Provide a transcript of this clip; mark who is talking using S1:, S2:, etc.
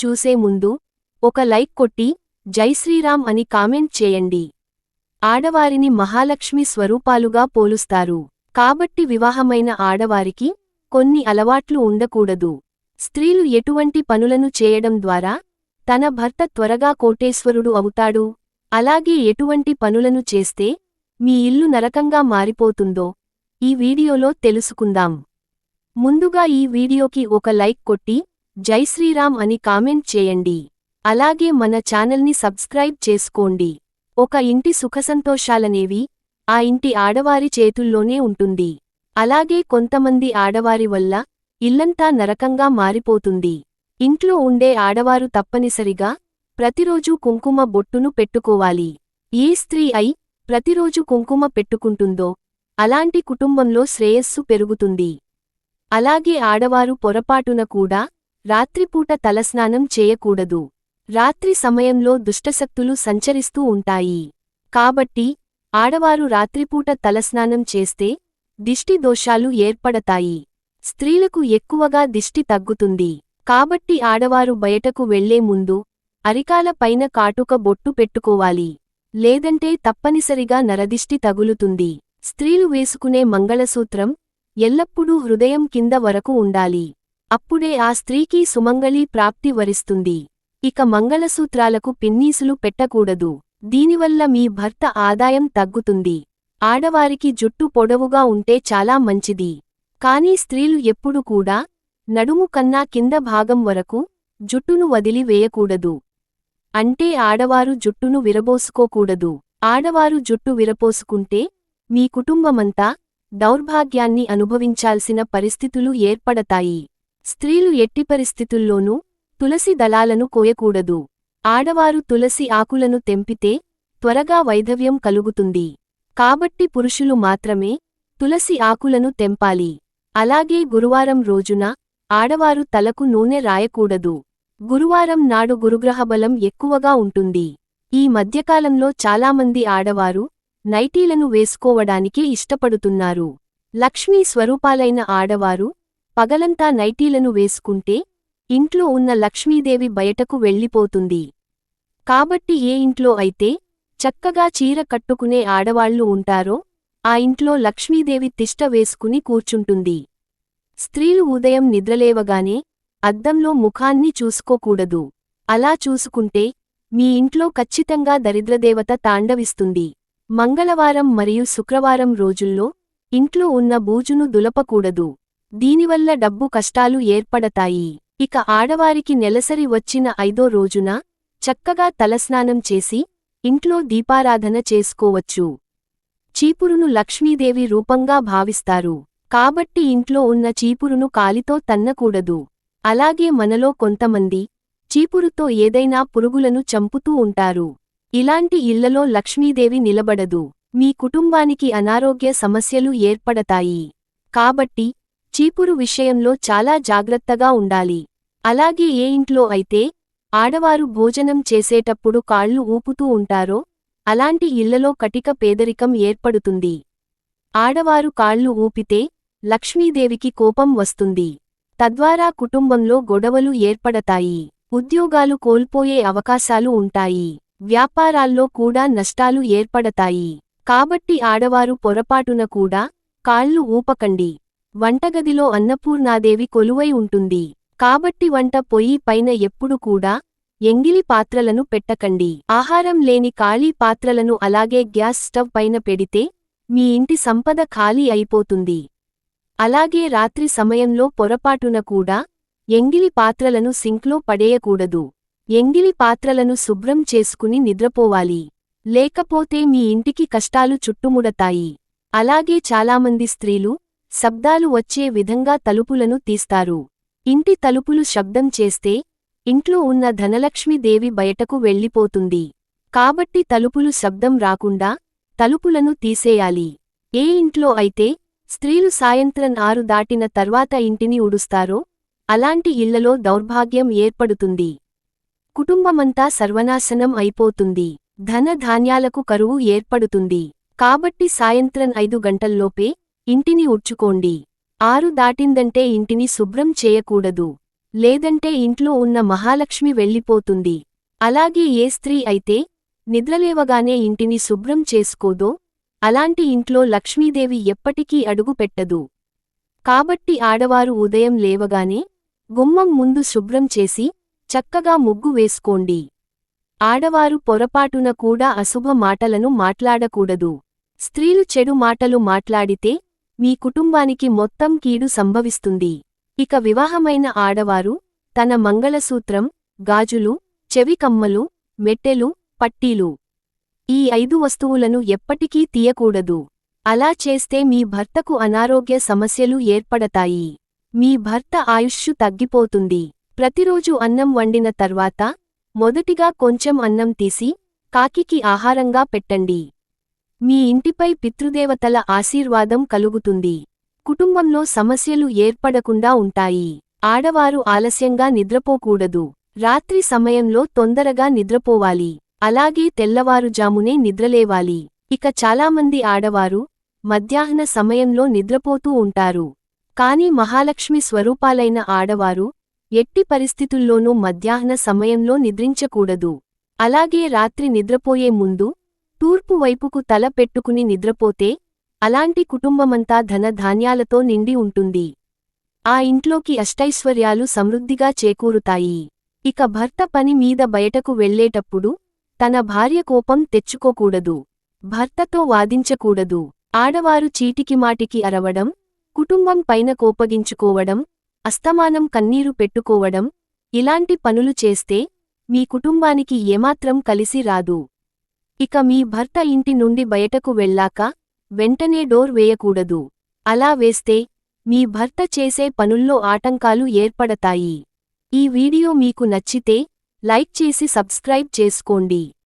S1: చూసే ముందు ఒక లైక్ కొట్టి జై శ్రీరామ్ అని కామెంట్ చేయండి. ఆడవారిని మహాలక్ష్మి స్వరూపాలుగా పోలుస్తారు. కాబట్టి వివాహమైన ఆడవారికి కొన్ని అలవాట్లు ఉండకూడదు. స్త్రీలు ఎటువంటి పనులను చేయడం ద్వారా తన భర్త త్వరగా కోటేశ్వరుడు అవుతాడు. అలాగే ఎటువంటి పనులను చేస్తే మీ ఇల్లు నరకంగా మారిపోతుందో ఈ వీడియోలో తెలుసుకుందాం. ముందుగా ఈ వీడియోకి ఒక లైక్ కొట్టి జై శ్రీరామ్ అని కామెంట్ చేయండి. అలాగే మన ఛానల్ని సబ్స్క్రైబ్ చేసుకోండి. ఒక ఇంటి సుఖసంతోషాలనేవి ఆ ఇంటి ఆడవారి చేతుల్లోనే ఉంటుంది. అలాగే కొంతమంది ఆడవారి వల్ల ఇల్లంతా నరకంగా మారిపోతుంది. ఇంట్లో ఉండే ఆడవారు తప్పనిసరిగా ప్రతిరోజూ కుంకుమ బొట్టును పెట్టుకోవాలి. ఏ స్త్రీ అయి ప్రతిరోజు కుంకుమ పెట్టుకుంటుందో అలాంటి కుటుంబంలో శ్రేయస్సు పెరుగుతుంది. అలాగే ఆడవారు పొరపాటున కూడా రాత్రిపూట తలస్నానం చేయకూడదు. రాత్రి సమయంలో దుష్టశక్తులు సంచరిస్తూ ఉంటాయి. కాబట్టి ఆడవారు రాత్రిపూట తలస్నానం చేస్తే దిష్టి దోషాలు ఏర్పడతాయి. స్త్రీలకు ఎక్కువగా దిష్టి తగ్గుతుంది. కాబట్టి ఆడవారు బయటకు వెళ్ళే ముందు అరికాల పైన కాటుక బొట్టు పెట్టుకోవాలి. లేదంటే తప్పనిసరిగా నరదిష్టి తగులుతుంది. స్త్రీలు వేసుకునే మంగళసూత్రం ఎల్లప్పుడూ హృదయం కింద వరకు ఉండాలి. అప్పుడే ఆ స్త్రీకి సుమంగళీ ప్రాప్తి వరిస్తుంది. ఇక మంగళసూత్రాలకు పిన్నీసులు పెట్టకూడదు. దీనివల్ల మీ భర్త ఆదాయం తగ్గుతుంది. ఆడవారికి జుట్టు పొడవుగా ఉంటే చాలా మంచిది. కానీ స్త్రీలు ఎప్పుడు కూడా నడుము కన్నా కింద భాగం వరకు జుట్టును వదిలి వేయకూడదు. అంటే ఆడవారు జుట్టును విరబోసుకోకూడదు. ఆడవారు జుట్టు విరపోసుకుంటే మీ కుటుంబమంతా దౌర్భాగ్యాన్ని అనుభవించాల్సిన పరిస్థితులు ఏర్పడతాయి. స్త్రీలు ఎట్టి పరిస్థితుల్లోనూ తులసి దళాలను కోయకూడదు. ఆడవారు తులసి ఆకులను తెంపితే త్వరగా వైధవ్యం కలుగుతుంది. కాబట్టి పురుషులు మాత్రమే తులసి ఆకులను తెంపాలి. అలాగే గురువారం రోజున ఆడవారు తలకు నూనె రాయకూడదు. గురువారం నాడు గురుగ్రహబలం ఎక్కువగా ఉంటుంది. ఈ మధ్యకాలంలో చాలామంది ఆడవారు నైటీలను వేసుకోవడానికి ఇష్టపడుతున్నారు. లక్ష్మీ స్వరూపాలైన ఆడవారు పగలంతా నైటీలను వేసుకుంటే ఇంట్లో ఉన్న లక్ష్మీదేవి బయటకు వెళ్ళిపోతుంది. కాబట్టి ఏ ఇంట్లో అయితే చక్కగా చీర కట్టుకునే ఆడవాళ్ళు ఉంటారో ఆ ఇంట్లో లక్ష్మీదేవి తిష్ట వేసుకుని కూర్చుంటుంది. స్త్రీలు ఉదయం నిద్రలేవగానే అద్దంలో ముఖాన్ని చూసుకోకూడదు. అలా చూసుకుంటే మీ ఇంట్లో ఖచ్చితంగా దరిద్రదేవత తాండవిస్తుంది. మంగళవారం మరియు శుక్రవారం రోజుల్లో ఇంట్లో ఉన్న బూజును దులపకూడదు. దీనివల్ల డబ్బు కష్టాలు ఏర్పడతాయి. ఇక ఆడవారికి నెలసరి వచ్చిన ఐదో రోజున చక్కగా తలస్నానం చేసి ఇంట్లో దీపారాధన చేసుకోవచ్చు. చీపురును లక్ష్మీదేవి రూపంగా భావిస్తారు. కాబట్టి ఇంట్లో ఉన్న చీపురును కాలితో తన్నకూడదు. అలాగే మనలో కొంతమంది చీపురుతో ఏదైనా పురుగులను చంపుతూ ఉంటారు. ఇలాంటి ఇళ్ళలో లక్ష్మీదేవి నిలబడదు. మీ కుటుంబానికి అనారోగ్య సమస్యలు ఏర్పడతాయి. కాబట్టి చీపురు విషయంలో చాలా జాగ్రత్తగా ఉండాలి. అలాగే ఏ ఇంట్లో అయితే ఆడవారు భోజనం చేసేటప్పుడు కాళ్ళు ఊపుతూ ఉంటారో అలాంటి ఇళ్ళలో కటిక పేదరికం ఏర్పడుతుంది. ఆడవారు కాళ్ళు ఊపితే లక్ష్మీదేవికి కోపం వస్తుంది. తద్వారా కుటుంబంలో గొడవలు ఏర్పడతాయి. ఉద్యోగాలు కోల్పోయే అవకాశాలు ఉంటాయి. వ్యాపారాల్లో కూడా నష్టాలు ఏర్పడతాయి. కాబట్టి ఆడవారు పొరపాటున కూడా కాళ్ళు ఊపకండి. వంటగదిలో అన్నపూర్ణాదేవి కొలువై ఉంటుంది. కాబట్టి వంట పొయ్యి పైన ఎప్పుడు కూడా ఎంగిలి పాత్రలను పెట్టకండి. ఆహారం లేని ఖాళీ పాత్రలను అలాగే గ్యాస్ స్టవ్ పైన పెడితే మీ ఇంటి సంపద ఖాళీ అయిపోతుంది. అలాగే రాత్రి సమయంలో పొరపాటున కూడా ఎంగిలి పాత్రలను సింక్లో పడేయకూడదు. ఎంగిలి పాత్రలను శుభ్రం చేసుకుని నిద్రపోవాలి. లేకపోతే మీ ఇంటికి కష్టాలు చుట్టుముడతాయి. అలాగే చాలామంది స్త్రీలు శబ్దాలు వచ్చే విధంగా తలుపులను తీస్తారు. ఇంటి తలుపులు శబ్దం చేస్తే ఇంట్లో ఉన్న ధనలక్ష్మీదేవి బయటకు వెళ్ళిపోతుంది. కాబట్టి తలుపులు శబ్దం రాకుండా తలుపులను తీసేయాలి. ఏ ఇంట్లో అయితే స్త్రీలు సాయంత్రం ఆరు దాటిన తర్వాత ఇంటిని ఉడుస్తారో అలాంటి ఇళ్ళలో దౌర్భాగ్యం ఏర్పడుతుంది. కుటుంబమంతా సర్వనాశనం అయిపోతుంది. ధన ధాన్యాలకు కరువు ఏర్పడుతుంది. కాబట్టి సాయంత్రం ఐదు గంటల్లోపే ఇంటిని ఉడ్చుకోండి. ఆరు దాటిందంటే ఇంటిని శుభ్రం చేయకూడదు. లేదంటే ఇంట్లో ఉన్న మహాలక్ష్మి వెళ్ళిపోతుంది. అలాగే ఏ స్త్రీ అయితే నిద్రలేవగానే ఇంటిని శుభ్రం చేసుకోదో అలాంటి ఇంట్లో లక్ష్మీదేవి ఎప్పటికీ అడుగుపెట్టదు. కాబట్టి ఆడవారు ఉదయం లేవగానే గుమ్మం ముందు శుభ్రం చేసి చక్కగా ముగ్గు వేసుకోండి. ఆడవారు పొరపాటున కూడా అశుభ మాటలను మాట్లాడకూడదు. స్త్రీలు చెడు మాటలు మాట్లాడితే మీ కుటుంబానికి మొత్తం కీడు సంభవిస్తుంది. ఇక వివాహమైన ఆడవారు తన మంగళసూత్రం గాజులు చెవికమ్మలు మెట్టెలు పట్టీలు ఈ ఐదు వస్తువులను ఎప్పటికీ తీయకూడదు. అలా చేస్తే మీ భర్తకు అనారోగ్య సమస్యలు ఏర్పడతాయి. మీ భర్త ఆయుష్షు తగ్గిపోతుంది. ప్రతిరోజు అన్నం వండిన తర్వాత మొదటిగా కొంచెం అన్నం తీసి కాకికి ఆహారంగా పెట్టండి. మీ ఇంటిపై పితృదేవతల ఆశీర్వాదం కలుగుతుంది. కుటుంబంలో సమస్యలు ఏర్పడకుండా ఉంటాయి. ఆడవారు ఆలస్యంగా నిద్రపోకూడదు. రాత్రి సమయంలో తొందరగా నిద్రపోవాలి. అలాగే తెల్లవారుజామునే నిద్రలేవాలి. ఇక చాలామంది ఆడవారు మధ్యాహ్న సమయంలో నిద్రపోతూ ఉంటారు. కాని మహాలక్ష్మి స్వరూపాలైన ఆడవారు ఎట్టి పరిస్థితుల్లోనూ మధ్యాహ్న సమయంలో నిద్రించకూడదు. అలాగే రాత్రి నిద్రపోయే ముందు తూర్పు వైపుకు తల పెట్టుకుని నిద్రపోతే అలాంటి కుటుంబమంతా ధన ధాన్యాలతో నిండి ఉంటుంది. ఆ ఇంట్లోకి అష్టైశ్వర్యాలు సమృద్ధిగా చేకూరుతాయి. ఇక భర్త పని మీద బయటకు వెళ్ళేటప్పుడు తన భార్య కోపం తెచ్చుకోకూడదు. భర్తతో వాదించకూడదు. ఆడవారు చీటికిమాటికి అరవడం కుటుంబం పైన కోపగించుకోవడం అస్తమానం కన్నీరు పెట్టుకోవడం ఇలాంటి పనులు చేస్తే మీ కుటుంబానికి ఏమాత్రం కలిసి రాదు. ఇక మీ భర్త ఇంటి నుండి బయటకు వెళ్ళాక వెంటనే డోర్ వేయకూడదు. అలా వేస్తే మీ భర్త చేసే పనుల్లో ఆటంకాలు ఏర్పడతాయి. ఈ వీడియో మీకు నచ్చితే లైక్ చేసి సబ్స్క్రైబ్ చేసుకోండి.